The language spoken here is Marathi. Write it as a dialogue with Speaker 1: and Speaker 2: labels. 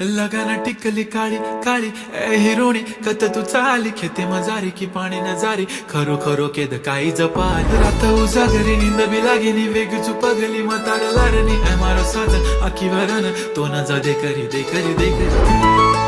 Speaker 1: लगाना टिकली काळी काळी ए हिरोणी कत तू चाली खेते मजारी की पाणी न जारी खरो खरो केद काही जपाल रात उजागरी निंद बी लागेनी वेग चुपगली मतार लारणी ए मारो साजन आखी वरण तो न जा दे करी दे करी दे करी